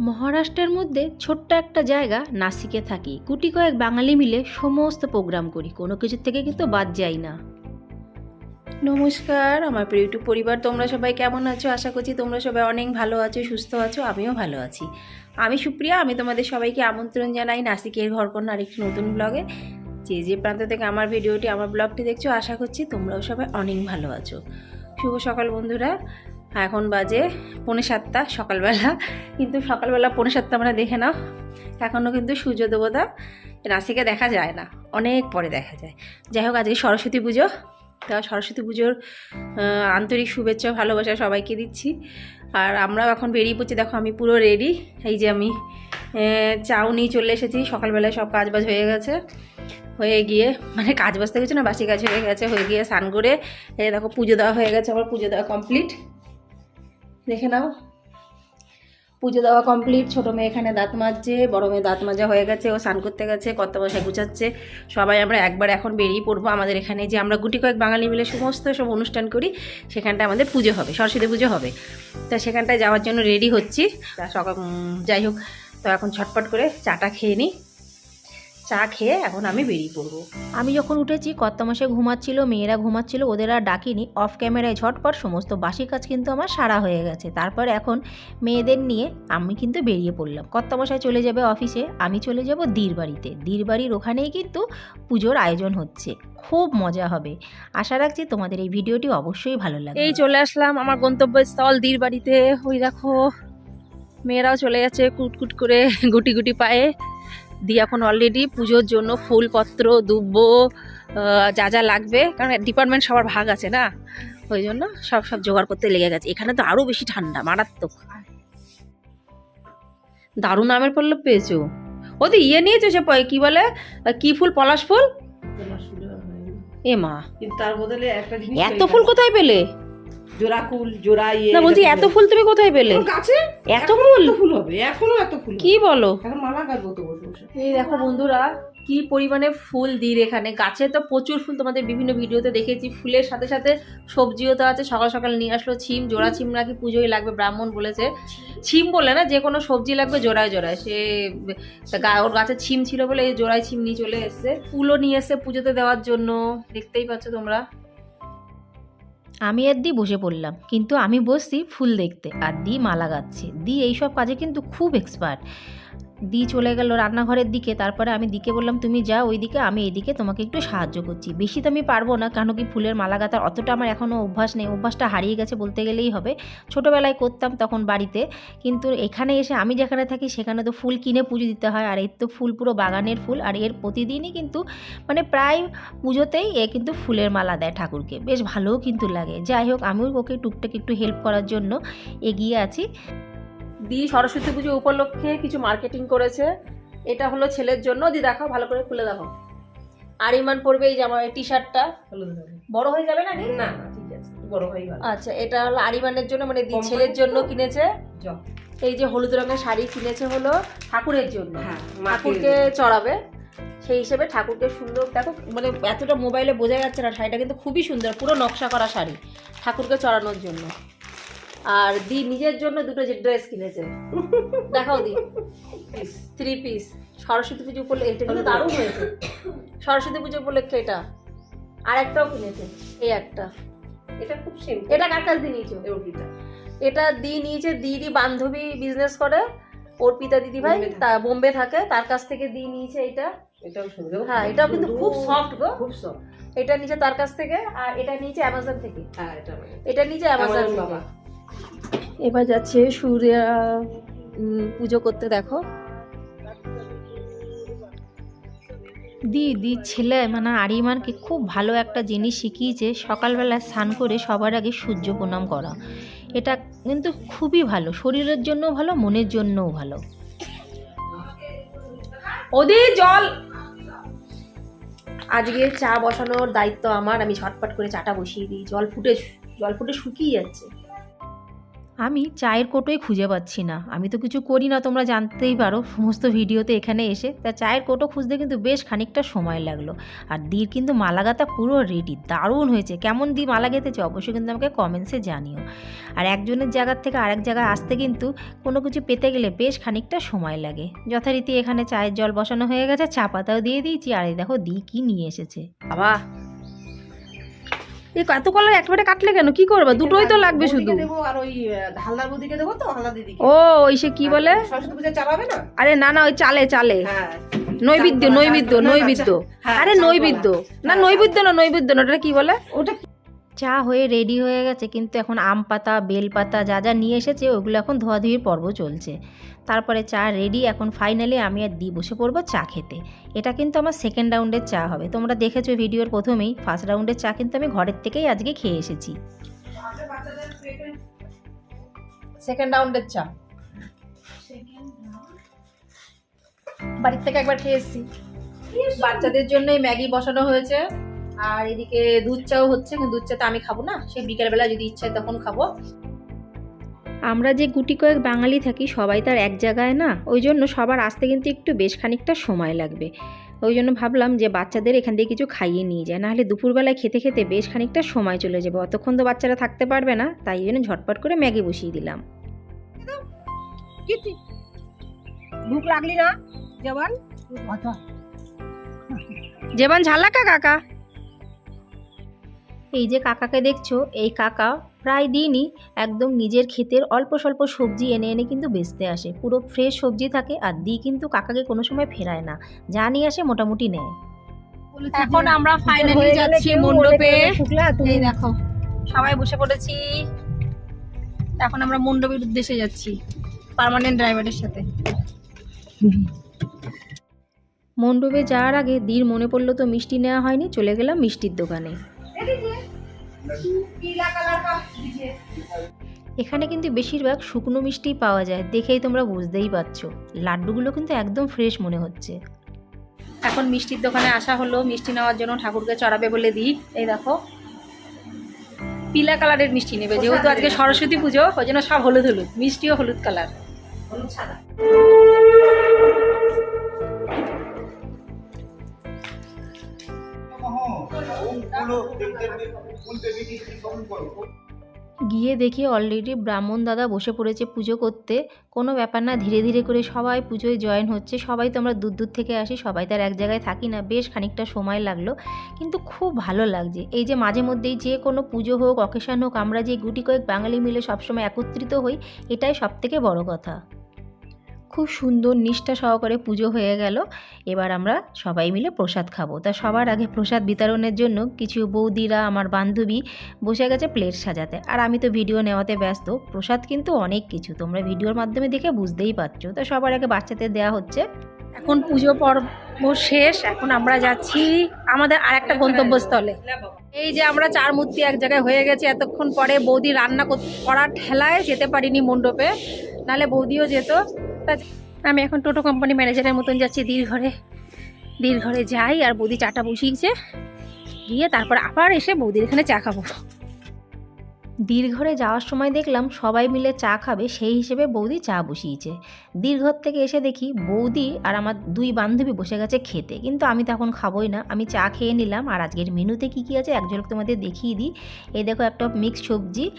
মহারাষ্ট্রের মধ্যে ছোট্ট একটা জায়গা নাসিকে থাকি। গুটি কয়েক বাঙালি মিলে সমস্ত প্রোগ্রাম করি। কোনো কিছুর থেকে কিন্তু বাদ যাই না। নমস্কার, আমার প্রিয় ইউটিউব পরিবার, তোমরা সবাই কেমন আছো? আশা করছি তোমরা সবাই অনেক ভালো আছো, সুস্থ আছো, আমিও ভালো আছি। আমি সুপ্রিয়া, আমি তোমাদের সবাইকে আমন্ত্রণ জানাই নাসিকের ঘর ঘরকন্যা আরেকটি নতুন ব্লগে। যে যে প্রান্ত থেকে আমার ভিডিওটি, আমার ব্লগটি দেখছ, আশা করছি তোমরাও সবাই অনেক ভালো আছো। শুভ সকাল বন্ধুরা। এখন বাজে পৌনে সাতটা সকালবেলা। কিন্তু সকালবেলা পৌনে সাতটা আমরা দেখে নাও এখনও কিন্তু সূর্য দেবতা নাসিকে দেখা যায় না, অনেক পরে দেখা যায়। যাই হোক, আজকে সরস্বতী পুজো, তা সরস্বতী পুজোর আন্তরিক শুভেচ্ছা, ভালোবাসা সবাইকে দিচ্ছি। আর আমরাও এখন বেরিয়ে পড়ছি, দেখো আমি পুরো রেডি এই যে আমি নিয়ে চলে এসেছি, সকালবেলায় সব কাজ বাজ হয়ে গেছে। হয়ে গিয়ে মানে কাজ বাজতে গেছে না, বাসি কাজ হয়ে গেছে, হয়ে গিয়ে স্নান করে দেখো পুজো দেওয়া হয়ে গেছে, আমার পুজো দেওয়া কমপ্লিট দেখে নাও। পুজো দেওয়া কমপ্লিট ছোটো মেয়ে এখানে দাঁত মাজছে, বড় মেয়ে দাঁত মাজা হয়ে গেছে, ও স্নান করতে গেছে কত বসে গুছাচ্ছে। সবাই আমরা একবার এখন বেরিয়ে পড়ব আমাদের এখানে, যে আমরা গুটি কয়েক বাঙালি মিলে সমস্ত সব অনুষ্ঠান করি সেখানটা আমাদের পুজো হবে, সরস্বতী পুজো হবে। তা সেখানটায় যাওয়ার জন্য রেডি হচ্ছি। তা সকাল যাই হোক, তো এখন ছটপট করে চাটা খেয়ে নিই। চা খেয়ে এখন আমি বেরিয়ে পড়ব। আমি যখন উঠেছি কর্তামশাই ঘুমাচ্ছিল মেয়েরা ঘুমাচ্ছিল ওদের আর ডাকিনি। অফ ক্যামেরায় ঝটপট সমস্ত বাসি কাজ কিন্তু আমার সারা হয়ে গেছে। তারপর এখন মেয়েদের নিয়ে আমি কিন্তু বেরিয়ে পড়লাম। কর্তামশাই চলে যাবে অফিসে আমি চলে যাব দীর বাড়িতে। দীর বাড়ির ওখানেই কিন্তু পুজোর আয়োজন হচ্ছে। খুব মজা হবে। আশা রাখছি তোমাদের এই ভিডিওটি অবশ্যই ভালো লাগবে। এই চলে আসলাম আমার গন্তব্যস্থল দীর বাড়িতে। ওই দেখো মেয়েরাও চলে যাচ্ছে কুটকুট করে গুটি গুটি পায়ে। দিয়ে এখন অলরেডি পুজোর জন্য ফুলপত্র আহ, যা যা লাগবে। কারণ ডিপার্টমেন্ট সবার ভাগ আছে না? ওই জন্য সব সব জোগাড় করতে লেগে গেছে। এখানে তো আরও বেশি ঠান্ডা মারাত্মক। দারুণ আমের পল্লব পেয়েছ। ও তো ইয়ে নিয়েছো সে কি বলে? কি ফুল? পলাশ ফুল? এ মা। তার বদলে একটা জিনিস এত ফুল কোথায় পেলে? জোড়া ফুল জোড়া ইয়ে না বলছি এত ফুল তুমি কোথায় পেলে? গাছে? এত ফুল? ফুল হবে এখনও এত ফুল কি বলো? এখন মালা তো বসে এই দেখো বন্ধুরা কি পরিমাণে ফুল দিই এখানে। গাছে তো প্রচুর ফুল তোমাদের বিভিন্ন ভিডিওতে দেখেছি। ফুলের সাথে সাথে সবজিও তো আছে। সকাল সকাল নিয়ে আসলো ছিম জোড়া ছিম নাকি পুজোয় লাগবে ব্রাহ্মণ বলেছে। ছিম বলে না যে কোনো সবজি লাগবে জোড়ায় জোড়ায়। সে গা- ওর গাছে ছিম ছিল বলে এই জোড়ায় ছিম নিয়ে চলে এসছে। ফুলও নিয়ে এসছে পুজোতে দেওয়ার জন্য। দেখতেই পাচ্ছ তোমরা। আমি আর দি বসে পড়লাম কিন্তু আমি বসছি ফুল দেখতে। আর দি মালা গাচ্ছে। দি এইসব কাজে কিন্তু খুব এক্সপার্ট দি চলে গেল রান্নাঘরের দিকে, তারপরে আমি দিকে বললাম, তুমি যাও ওইদিকে, আমি এদিকে তোমাকে একটু সাহায্য করছি। বেশি তো আমি পারব না, কেন কি ফুলের মালা গাঁথার অতটা আমার এখনও অভ্যাস নেই, অভ্যাসটা হারিয়ে গেছে বলতে গেলেই হবে। ছোটোবেলায় করতাম তখন বাড়িতে, কিন্তু এখানে এসে আমি যেখানে থাকি সেখানে তো ফুল কিনে পুজো দিতে হয়, আর এর তো ফুল পুরো বাগানের ফুল, আর এর প্রতিদিনই কিন্তু মানে প্রায় পুজোতেই এ কিন্তু ফুলের মালা দেয় ঠাকুরকে। বেশ ভালোও কিন্তু লাগে। যাই হোক, আমিও ওকে টুকটাক একটু হেল্প করার জন্য এগিয়ে আছি। দি সরস্বতী পুজো উপলক্ষে কিছু মার্কেটিং করেছে। এটা হলো ছেলের জন্য। দি দেখো ভালো করে খুলে দেখো। আর ইমান পরবে এই জামা টি শার্টটা বড় হয়ে যাবে না? না ঠিক আছে। বড় হয়ে গেল আচ্ছা এটা হলো আরিমানের জন্য মানে দি ছেলের জন্য কিনেছে। এই যে হলুদ রঙের শাড়ি কিনেছে হলো ঠাকুরের জন্য। হ্যাঁ ঠাকুরকে চড়াবে। সেই হিসেবে ঠাকুরকে সুন্দর দেখো মানে এতটা মোবাইলে বোঝা যাচ্ছে না শাড়িটা কিন্তু খুবই সুন্দর পুরো নকশা করা শাড়ি ঠাকুরকে চড়ানোর জন্য। আর দি নিজের জন্য দুটো যে ড্রেস কিনেছে। দেখাও দি। থ্রি পিস সরস্বতী পুজো উপলক্ষে এটা কিন্তু দারুণ হয়েছে। সরস্বতী পুজো উপলক্ষে এটা। আর একটাও কিনেছে এই একটা। এটা খুব সিম্পল এটা কার কাছ দিয়ে নিয়েছো? এটা দি নিয়েছে দিদি বান্ধবী বিজনেস করে। অর্পিতা দিদি ভাই তা বোম্বে থাকে। তার কাছ থেকে দি নিয়েছে এটা। এটাও সুন্দর। হ্যাঁ এটাও কিন্তু খুব সফট গো। খুব সফট এটা নিচে তার কাছ থেকে আর এটা নিচে অ্যামাজন থেকে। হ্যাঁ এটা এটা নিচে অ্যামাজন থেকে। এবার যাচ্ছে সূর্য পুজো করতে দেখো। দি দি ছেলে মানে আরিমানকে খুব ভালো একটা জিনিস শিখিয়েছে সকালবেলা স্নান করে সবার আগে সূর্য প্রণাম করা। এটা কিন্তু খুবই ভালো শরীরের জন্য ভালো মনের জন্যও ভালো। ওদি জল! আজকে চা বসানোর দায়িত্ব আমার আমি ঝটপট করে চাটা বসিয়ে দিই জল ফুটে জল ফুটে শুকিয়ে যাচ্ছে। আমি চায়ের কোটোই খুঁজে পাচ্ছি না। আমি তো কিছু করি না, তোমরা জানতেই পারো। সমস্ত ভিডিওতে এখানে এসে তা চায়ের কোটো খুঁজতে কিন্তু বেশ খানিকটা সময় লাগল। আর দির কিন্তু মালাগাতা পুরো রেডি দারুণ হয়েছে। কেমন দি মালা গেঁথেছে অবশ্যই কিন্তু আমাকে কমেন্টসে জানিও। আর একজনের জায়গার থেকে আরেক জায়গায় আসতে কিন্তু কোনো কিছু পেতে গেলে বেশ খানিকটা সময় লাগে। যথারীতি এখানে চায়ের জল বসানো হয়ে গেছে, চা পাতাও দিয়ে দিয়েছি। আর দেখো দি কি নিয়ে এসেছে। বাবা এই এত কলার একবারে কাটলে কেন? কি করবে? দুটোই তো লাগবে শুধু। আর ওই হালদার বৌদিকে দেবো তো হালদার দিদিকে। ও ওই সে কি বলে? সরস্বতী পূজা চালাবে না? আরে না না ওই চালে চালে। হ্যাঁ নৈবেদ্য নৈবিদ্য হ্যাঁ, আরে নৈবিদ্য। না নৈবিদ্য নৈবেদ্য না নৈবেদ্য না ওটা কি বলে? ওটা চা হয়ে রেডি হয়ে গেছে, কিন্তু এখন আম পাতা, বেল পাতা যা যা নিয়ে এসেছে, ওগুলো এখন ধোয়াধুয়ির পর্ব চলছে। তারপরে চা রেডি এখন ফাইনালি আমি আর দি, বসে পড়ব চা খেতে। এটা কিন্তু আমার সেকেন্ড রাউন্ডের চা হবে। তোমরা দেখেছ ভিডিওর প্রথমেই ফার্স্ট রাউন্ডের চা কিন্তু আমি ঘরের থেকেই আজকে খেয়ে এসেছি। সেকেন্ড রাউন্ডের চা। বাড়ির থেকে একবার খেয়ে এসেছি। বাচ্চাদের জন্য ম্যাগি বসানো হয়েছে। আর এদিকে দুধ চাও হচ্ছে কিন্তু দুধ চা তো আমি খাব না। সেই বিকেলবেলা যদি ইচ্ছা তখন খাব। আমরা যে গুটি কয়েক বাঙালি থাকি সবাই তার এক জায়গায় না। ওই জন্য সবার আসতে কিন্তু একটু বেশ খানিকটা সময় লাগবে। ওই জন্য ভাবলাম যে বাচ্চাদের এখান থেকে কিছু খাইয়ে নিয়ে যায় নাহলে দুপুরবেলায় খেতে খেতে বেশ খানিকটা সময় চলে যাবে। অতক্ষণ তো বাচ্চারা থাকতে পারবে না তাই জন্য ঝটপট করে ম্যাগি বসিয়ে দিলাম। ভুক লাগলি না? জবান? যেমন ঝালাকা কাকা? এই যে কাকাকে দেখছ এই কাকা প্রায় দিনই একদম নিজের ক্ষেতের অল্প স্বল্প সবজি এনে এনে কিন্তু বেচতে আসে। পুরো ফ্রেশ সবজি থাকে আর দি কিন্তু কাকাকে কোনো সময় ফেরায় না। যা নিয়ে আসে মোটামুটি নেয়। এখন আমরা ফাইনালি যাচ্ছি মণ্ডপে। এই দেখো সবাই বসে পড়েছি। এখন আমরা মণ্ডপের উদ্দেশ্যে যাচ্ছি পার্মানেন্ট ড্রাইভারের সাথে। মণ্ডপে যাওয়ার আগে দির মনে পড়ল তো মিষ্টি নেওয়া হয়নি চলে গেলাম মিষ্টির দোকানে। এখানে কিন্তু বেশিরভাগ শুকনো মিষ্টি পাওয়া যায় দেখেই তোমরা বুঝতেই পারছ। লাড্ডুগুলো কিন্তু একদম ফ্রেশ মনে হচ্ছে। এখন মিষ্টির দোকানে আসা হলো মিষ্টি নেওয়ার জন্য ঠাকুরকে চড়াবে বলে দিই। এই দেখো। পিলা কালারের মিষ্টি নেবে যেহেতু আজকে সরস্বতী পুজো ওই জন্য সব হলুদ হলুদ মিষ্টিও হলুদ কালার। হলুদ সাদা। গিয়ে দেখি অলরেডি ব্রাহ্মণ দাদা বসে পড়েছে পুজো করতে। কোনো ব্যাপার না, ধীরে ধীরে করে সবাই পুজোয় জয়েন হচ্ছে। সবাই তো আমরা দূর দূর থেকে আসি, সবাই তার এক জায়গায় থাকি না। বেশ খানিকটা সময় লাগল, কিন্তু খুব ভালো লাগছে। এই যে মাঝে মধ্যেই যে কোনো পুজো হোক অকেশন হোক, আমরা যে গুটি কয়েক বাঙালি মিলে সবসময় একত্রিত হই, এটাই সব থেকে বড় কথা। খুব সুন্দর নিষ্ঠা সহকারে পুজো হয়ে গেল। এবার আমরা সবাই মিলে প্রসাদ খাব। তা সবার আগে প্রসাদ বিতরণের জন্য কিছু বৌদিরা, আমার বান্ধবী বসে গেছে প্লেট সাজাতে। আর আমি তো ভিডিও নেওয়াতে ব্যস্ত। প্রসাদ কিন্তু অনেক কিছু। তোমরা ভিডিওর মাধ্যমে দেখে বুঝতেই পারছ। তো সবার আগে বাচ্চাদের দেওয়া হচ্ছে। এখন পুজো পর্ব শেষ। এখন আমরা যাচ্ছি আমাদের আর একটা গন্তব্যস্থলে। এই যে আমরা চার মূর্তি এক জায়গায় হয়ে গেছে। এতক্ষণ পরে বৌদি রান্না করার ঠেলায় যেতে পারিনি মণ্ডপে। নালে বৌদিও যেত। তা আমি এখন টোটো কোম্পানি ম্যানেজারের মতন যাচ্ছি দীর ঘরে। দীর ঘরে যাই আর বৌদি চাটা বসিয়েছে। গিয়ে তারপর আবার এসে বৌদির এখানে চা খাব। দীর্ঘরে যাওয়ার সময় দেখলাম সবাই মিলে চা খাবে, সেই হিসেবে বৌদি চা বসিয়েছে। দীর্ঘর থেকে এসে দেখি বৌদি আর আমার দুই বান্ধবী বসে গেছে খেতে। কিন্তু আমি তখন খাবোই না। আমি চা খেয়ে নিলাম। আর আজকের মেনুতে কী কী আছে এক ঝলক তোমাদের দেখিয়ে দিই। এই দেখো, একটা মিক্স সবজি।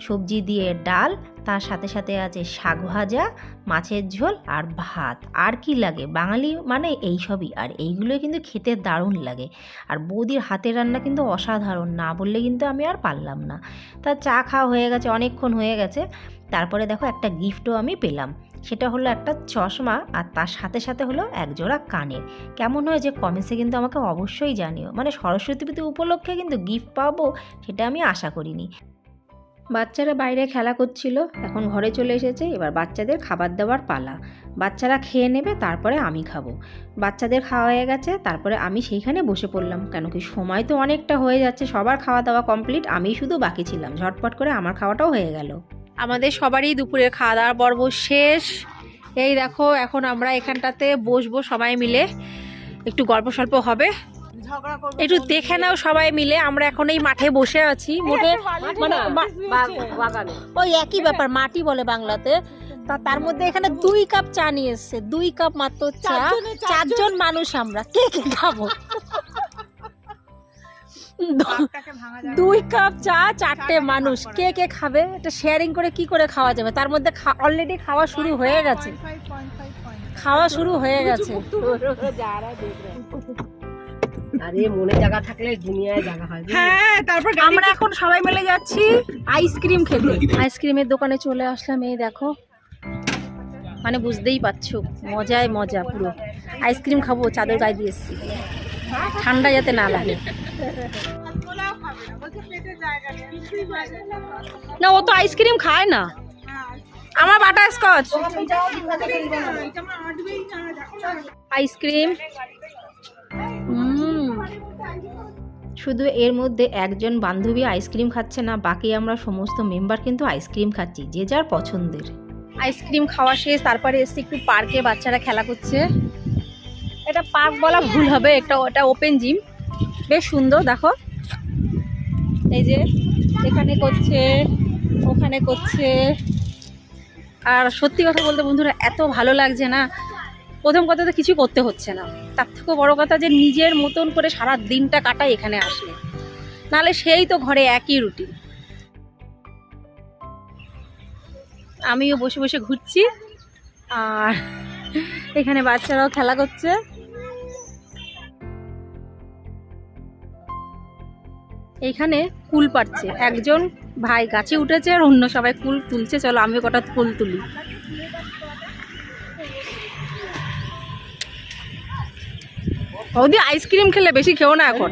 সবজি দিয়ে ডাল তার সাথে সাথে আছে শাক ভাজা, মাছের ঝোল আর ভাত। আর কি লাগে? বাঙালি মানে এই সবই। আর এইগুলোই কিন্তু খেতে দারুণ লাগে। আর বৌদির হাতের রান্না কিন্তু অসাধারণ। না বললে কিন্তু আমি আর পারলাম না। তা চা খাওয়া হয়ে গেছে, অনেকক্ষণ হয়ে গেছে। তারপরে দেখো একটা গিফটও আমি পেলাম। সেটা হলো একটা চশমা আর তার সাথে সাথে হলো এক জোড়া কানের। কেমন হয়েছে কমেন্টসে কিন্তু আমাকে অবশ্যই জানিও। মানে সরস্বতী পুজো উপলক্ষে কিন্তু গিফট পাবো, সেটা আমি আশা করিনি। বাচ্চারা বাইরে খেলা করছিল, এখন ঘরে চলে এসেছে, এবার বাচ্চাদের খাবার দাবার পালা। বাচ্চারা খেয়ে নেবে, তারপরে আমি খাব। বাচ্চাদের খাওয়া হয়ে গেছে, তারপরে আমি সেইখানে বসে পড়লাম। কেন কি সময় তো অনেকটা হয়ে যাচ্ছে, সবার খাওয়া দাওয়া কমপ্লিট, আমি শুধু বাকি ছিলাম। ঝটপট করে আমার খাওয়াটাও হয়ে গেল। আমাদের সবারই দুপুরের খাওয়া দাওয়ার পর্ব শেষ। এই দেখো, এখন আমরা এখানটাতে বসবো সবাই মিলে। একটু গল্প সল্প হবে। একটু দেখে নাও সবাই মিলে আমরা এখন এই মাঠে বসে আছি মোটে মানে বাগানে। ওই একই ব্যাপার মাটি বলে বাংলাতে। তা তার মধ্যে এখানে দুই কাপ চা নিয়ে এসছে দুই কাপ মাত্র চা। চারজন মানুষ আমরা কে কে খাব? দুই কাপ চা চারটে মানুষ কে কে খাবে? এটা শেয়ারিং করে কি করে খাওয়া যাবে? তার মধ্যে অলরেডি খাওয়া শুরু হয়ে গেছে। খাওয়া শুরু হয়ে গেছে। আরে মনে জায়গা থাকলে দুনিয়ায় জায়গা হয় হ্যাঁ তারপর আমরা এখন সবাই মিলে যাচ্ছি আইসক্রিম খেতে। আইসক্রিমের দোকানে চলে আসলাম এই দেখো। মানে বুঝতেই পারছ মজায় মজা পুরো। আইসক্রিম খাব চাদর গায়ে দিয়ে এসছি। ঠান্ডা যাতে না লাগে। না ও তো আইসক্রিম খায় না। আমার বাটার স্কচ। আইসক্রিম। শুধু এর মধ্যে একজন বান্ধবী আইসক্রিম খাচ্ছে না, বাকি আমরা সমস্ত মেম্বার কিন্তু আইসক্রিম খাচ্ছি, যে যার পছন্দের। আইসক্রিম খাওয়া শেষ, তারপরে এসে একটু পার্কে, বাচ্চারা খেলা করছে। এটা পার্ক বলা ভুল হবে, একটা ওটা ওপেন জিম। বেশ সুন্দর, দেখো। এই যে, এখানে করছে, ওখানে করছে। আর সত্যি কথা বলতে বন্ধুরা, এত ভালো লাগছে না। প্রথম কথা তো কিছু করতে হচ্ছে না। তার থেকেও বড় কথা যে নিজের মতন করে সারা দিনটা কাটাই এখানে আসলে। নালে সেই তো ঘরে একই রুটিন। আমিও বসে বসে ঘুরছি, আর এখানে বাচ্চারাও খেলা করছে। এইখানে কুল পাচ্ছে একজন ভাই গাছে উঠেছে আর অন্য সবাই কুল তুলছে। চলো আমিও কটা কুল তুলি। ওদি আইসক্রিম খেলে বেশি খেও না এখন।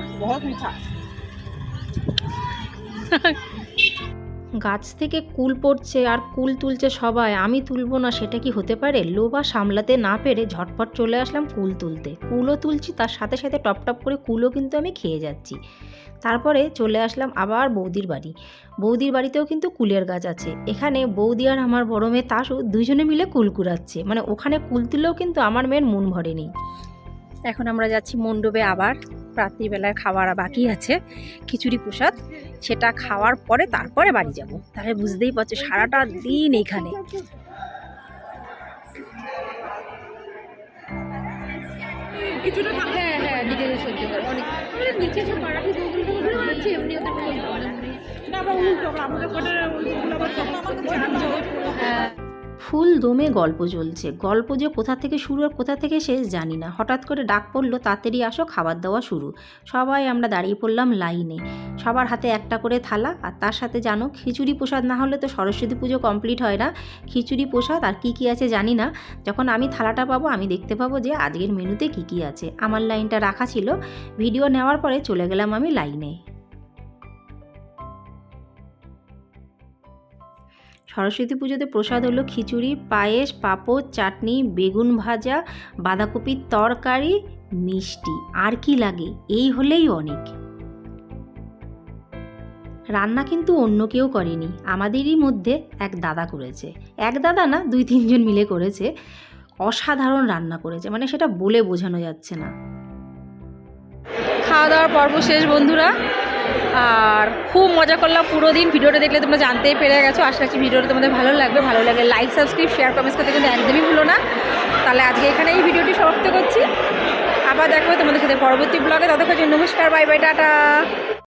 গাছ থেকে কুল পড়ছে আর কুল তুলছে সবাই। আমি তুলবো না, সেটা কি হতে পারে? লোভা সামলাতে না পেরে ঝটপট চলে আসলাম কুল তুলতে। কুলও তুলছি, তার সাথে সাথে টপ টপ করে কুলও কিন্তু আমি খেয়ে যাচ্ছি। তারপরে চলে আসলাম আবার বৌদির বাড়ি। বৌদির বাড়িতেও কিন্তু কুলের গাছ আছে। এখানে বৌদি আর আমার বড় মেয়ে তাসু দুজনে মিলে কুল কুড়াচ্ছে। মানে ওখানে কুল তুলেও কিন্তু আমার মেয়ের মন ভরেনি এখন আমরা যাচ্ছি মণ্ডপে আবার। রাত্রিবেলার খাবার বাকি আছে। খিচুড়ি প্রসাদ সেটা খাওয়ার পরে তারপরে বাড়ি যাব। তাহলে বুঝতেই পারছ সারাটা দিন এইখানে হ্যাঁ হ্যাঁ নিজেদের সহ্য করে অনেক নিচে সব মারাঠি বউগুলো আছে এমনি ওদের কোনো হ্যাঁ। ফুল দমে গল্প চলছে গল্প যে কোথা থেকে শুরু আর কোথা থেকে শেষ জানি না। হঠাৎ করে ডাক পড়ল, তাড়াতাড়ি আসো, খাবার দাওয়া শুরু। সবাই আমরা দাঁড়িয়ে পড়লাম লাইনে। সবার হাতে একটা করে থালা, আর তার সাথে জানো, খিচুড়ি প্রসাদ না হলে তো সরস্বতী পুজো কমপ্লিট হয় না। খিচুড়ি প্রসাদ আর কী কী আছে জানি না। যখন আমি থালাটা পাবো, আমি দেখতে পাবো যে আজকের মেনুতে কী কী আছে। আমার লাইনটা রাখা ছিল। ভিডিও নেওয়ার পরে চলে গেলাম আমি লাইনে। সরস্বতী পুজোতে প্রসাদ হলো খিচুড়ি, পায়েস, পাঁপড়, চাটনি, বেগুন ভাজা বাঁধাকপির তরকারি, মিষ্টি। আর কি লাগে? এই হলেই অনেক। রান্না কিন্তু অন্য কেউ করেনি। আমাদেরই মধ্যে এক দাদা করেছে। এক দাদা না, দুই তিনজন মিলে করেছে। অসাধারণ রান্না করেছে। মানে সেটা বলে বোঝানো যাচ্ছে না। খাওয়া দাওয়ার পর্ব শেষ, বন্ধুরা। আর খুব মজা করলাম পুরো দিন। ভিডিওটা দেখলে তোমরা জানতেই পেরে গেছো। আশা রাখছি ভিডিওটা তোমাদের ভালো লাগবে। ভালো লাগে লাইক সাবস্ক্রাইব শেয়ার কমেন্টস করতে কিন্তু একদমই ভুলো না। তাহলে আজকে এখানে এই ভিডিওটি সমাপ্ত করছি। আবার দেখো তোমাদের সাথে পরবর্তী ব্লগে ততক্ষণ নমস্কার বাই বাই টাটা।